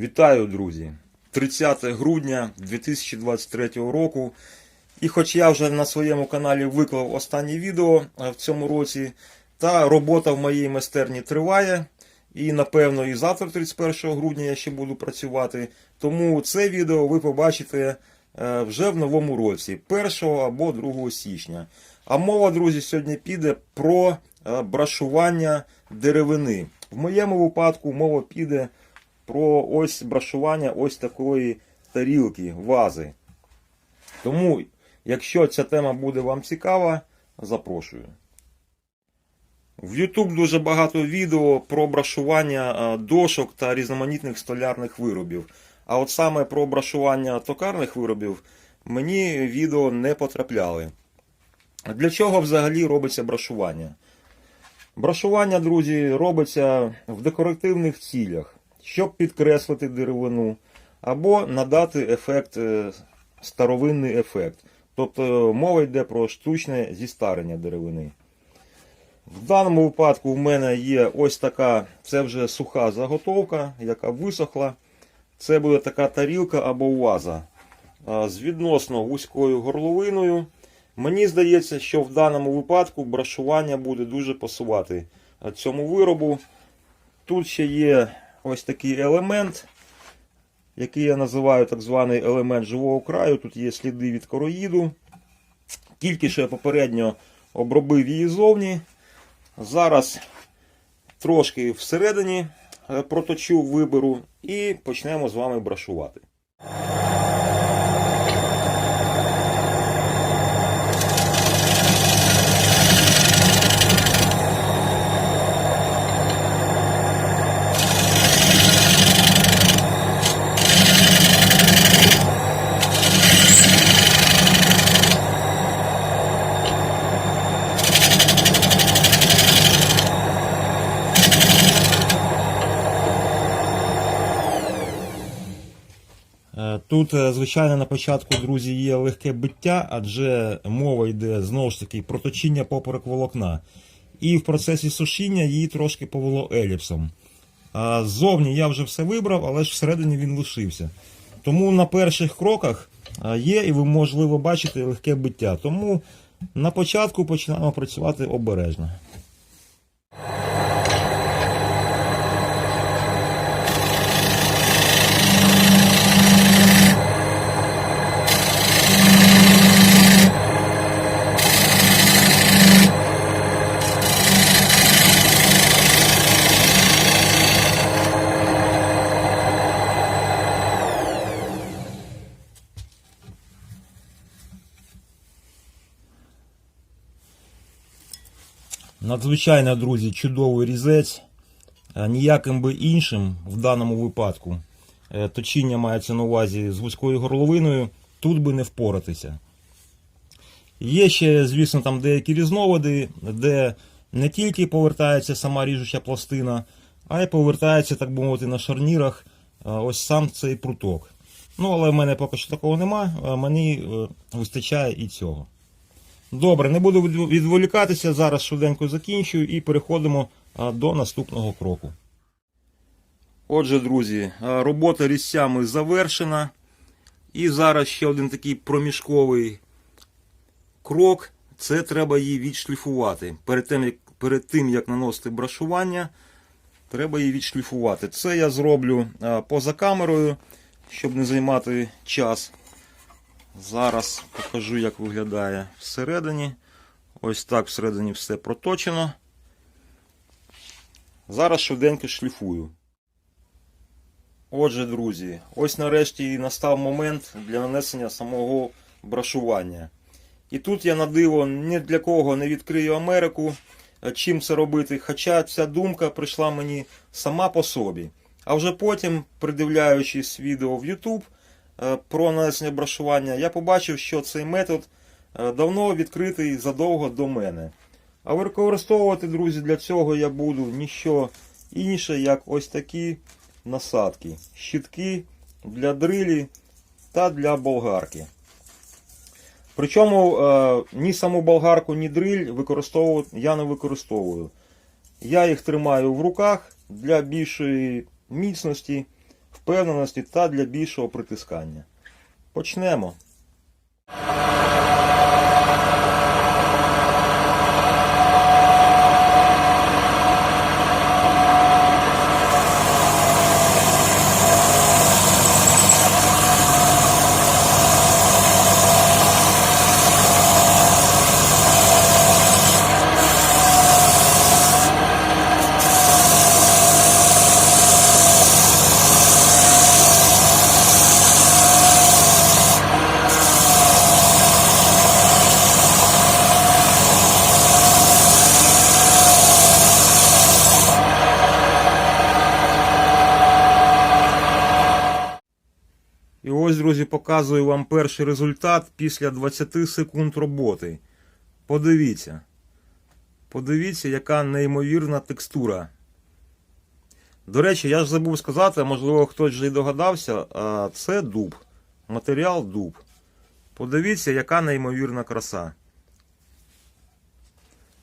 Вітаю, друзі! 30 грудня 2023 року. І хоч я вже на своєму каналі виклав останнє відео в цьому році, та робота в моїй майстерні триває. І напевно і завтра, 31 грудня, я ще буду працювати. Тому це відео ви побачите е, вже в новому році, 1 або 2 січня. А мова, друзі, сьогодні піде про е, брашування деревини. В моєму випадку мова піде про ось брашування ось такої тарілки, вази. Тому, якщо ця тема буде вам цікава, запрошую. В YouTube дуже багато відео про брашування е, дошок та різноманітних столярних виробів. А от саме про брашування токарних виробів мені відео не потрапляли. Для чого взагалі робиться брашування? Брашування, друзі, робиться в декоративних цілях, щоб підкреслити деревину або надати ефект, е, старовинний ефект. Тобто мова йде про штучне зістарення деревини. В даному випадку в мене є ось така, це вже суха заготовка, яка висохла. Це буде така тарілка або ваза з відносно вузькою горловиною. Мені здається, що в даному випадку брашування буде дуже пасувати цьому виробу. Тут ще є ось такий елемент, який я називаю так званий елемент живого краю. Тут є сліди від короїду. Тільки що я попередньо обробив її зовні. Зараз трошки всередині е, проточу, виберу і почнемо з вами брашувати. Тут, е, звичайно, на початку, друзі, є легке биття, адже мова йде знову ж таки про точіння поперек волокна. І в процесі сушіння її трошки повело еліпсом. Ззовні я вже все вибрав, але ж всередині він лишився. Тому на перших кроках є, і ви можливо бачите легке биття. Тому на початку починаємо працювати обережно. Надзвичайно, друзі, чудовий різець. Е, Ніяким би іншим в даному випадку е, точіння мається на увазі з вузькою горловиною, тут би не впоратися. Є ще, звісно, там деякі різновиди, де не тільки повертається сама ріжуча пластина, а й повертається, так би мовити, на шарнірах е, ось сам цей пруток. Ну, але в мене поки що такого нема, мені вистачає і цього. Добре, не буду відволікатися, зараз швиденько закінчую і переходимо до наступного кроку. Отже, друзі, робота різцями завершена. І зараз ще один такий проміжковий крок. Це треба її відшліфувати. Перед тим, як, перед тим, як наносити брашування, треба її відшліфувати. Це я зроблю поза камерою, щоб не займати час. Зараз покажу, як виглядає всередині. Ось так всередині все проточено. Зараз швиденько шліфую. Отже, друзі, ось нарешті і настав момент для нанесення самого брашування. І тут я на диво ні для кого не відкрию Америку, е, чим це робити. Хоча ця думка прийшла мені сама по собі. А вже потім, придивляючись відео в YouTube про нанесення брашування, я побачив, що цей метод е, давно відкритий задовго до мене. А використовувати, друзі, для цього я буду ніщо інше, як ось такі насадки. Щітки для дрилі та для болгарки. Причому е, ні саму болгарку, ні дриль я не використовую. Я їх тримаю в руках для більшої міцності. Впевненості та для більшого притискання. Почнемо. Ось, друзі, показую вам перший результат після 20 секунд роботи. Подивіться. Подивіться, яка неймовірна текстура. До речі, я ж забув сказати, можливо хтось вже й догадався, це дуб. Матеріал дуб. Подивіться, яка неймовірна краса.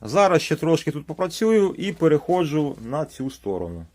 Зараз ще трошки тут попрацюю і переходжу на цю сторону.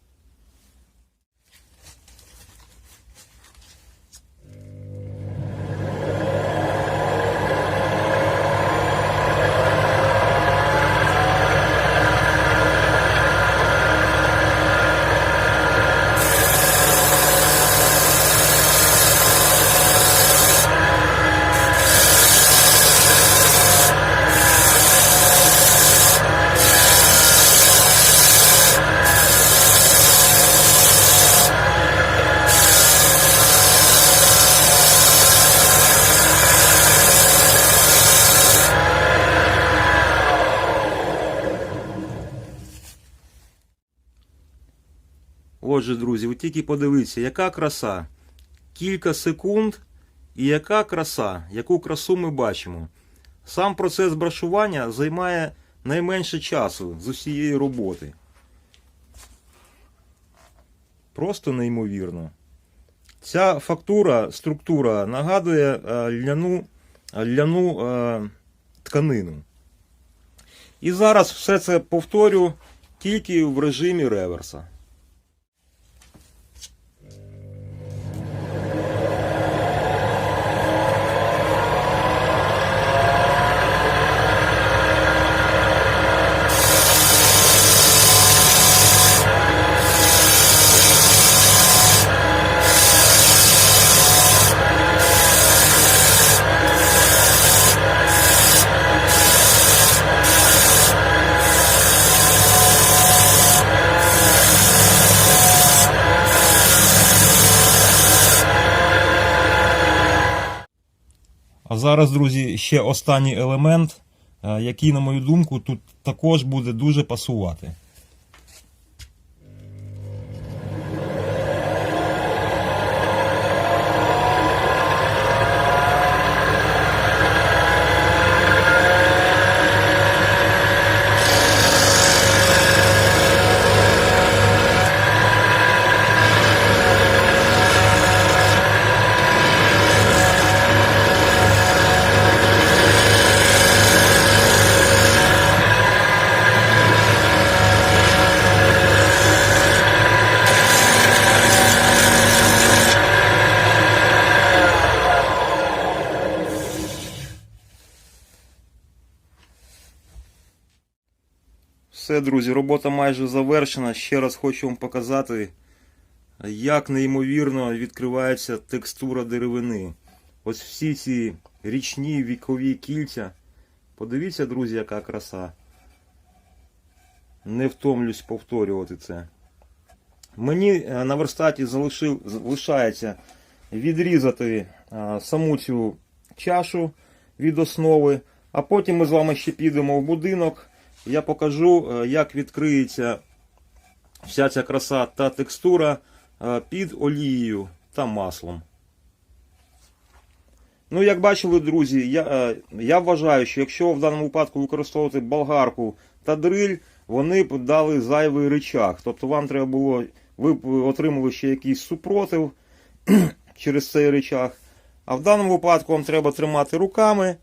Отже, друзі, ви тільки подивіться, яка краса. Кілька секунд і яка краса, яку красу ми бачимо. Сам процес брашування займає найменше часу з усієї роботи. Просто неймовірно. Ця фактура, структура нагадує е, ляну, ляну е, тканину. І зараз все це повторю тільки в режимі реверса. Зараз, друзі, ще останній елемент, е, який, на мою думку, тут також буде дуже пасувати. Друзі, робота майже завершена. Ще раз хочу вам показати, як неймовірно відкривається текстура деревини. Ось всі ці річні вікові кільця. Подивіться, друзі, яка краса. Не втомлюсь повторювати це. Мені е, на верстаті залишив, залишається відрізати е, саму цю чашу від основи, а потім ми з вами ще підемо в будинок. Я покажу, е, як відкриється вся ця краса та текстура е, під олією та маслом. Ну, як бачили, друзі, я, е, я вважаю, що якщо в даному випадку використовувати болгарку та дриль, вони б дали зайвий рычаг. Тобто вам треба було, ви б отримали ще якийсь супротив через цей рычаг. А в даному випадку вам треба тримати руками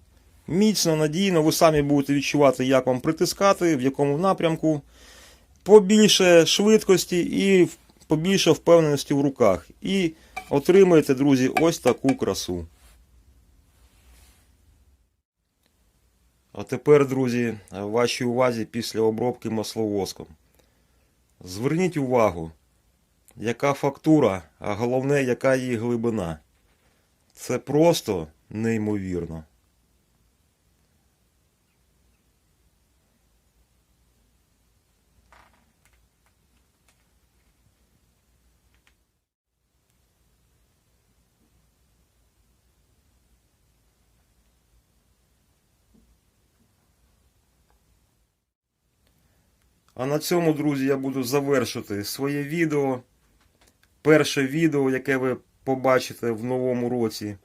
міцно, надійно, ви самі будете відчувати, як вам притискати, в якому напрямку. Побільше швидкості і побільше впевненості в руках. І отримаєте, друзі, ось таку красу. А тепер, друзі, вашій увазі після обробки масловоском. Зверніть увагу, яка фактура, а головне, яка її глибина. Це просто неймовірно. А на цьому, друзі, я буду завершити своє відео. Перше відео, яке ви побачите в новому році.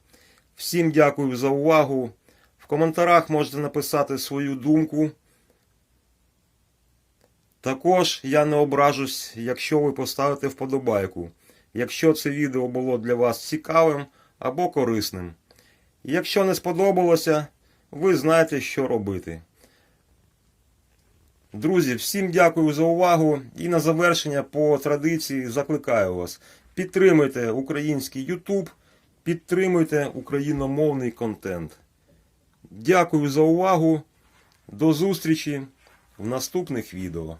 Всім дякую за увагу. В коментарях можете написати свою думку. Також я не ображусь, якщо ви поставите вподобайку, якщо це відео було для вас цікавим або корисним. Якщо не сподобалося, ви знаєте, що робити. Друзі, всім дякую за увагу і на завершення по традиції закликаю вас. Підтримуйте український YouTube, підтримуйте україномовний контент. Дякую за увагу. До зустрічі в наступних відео.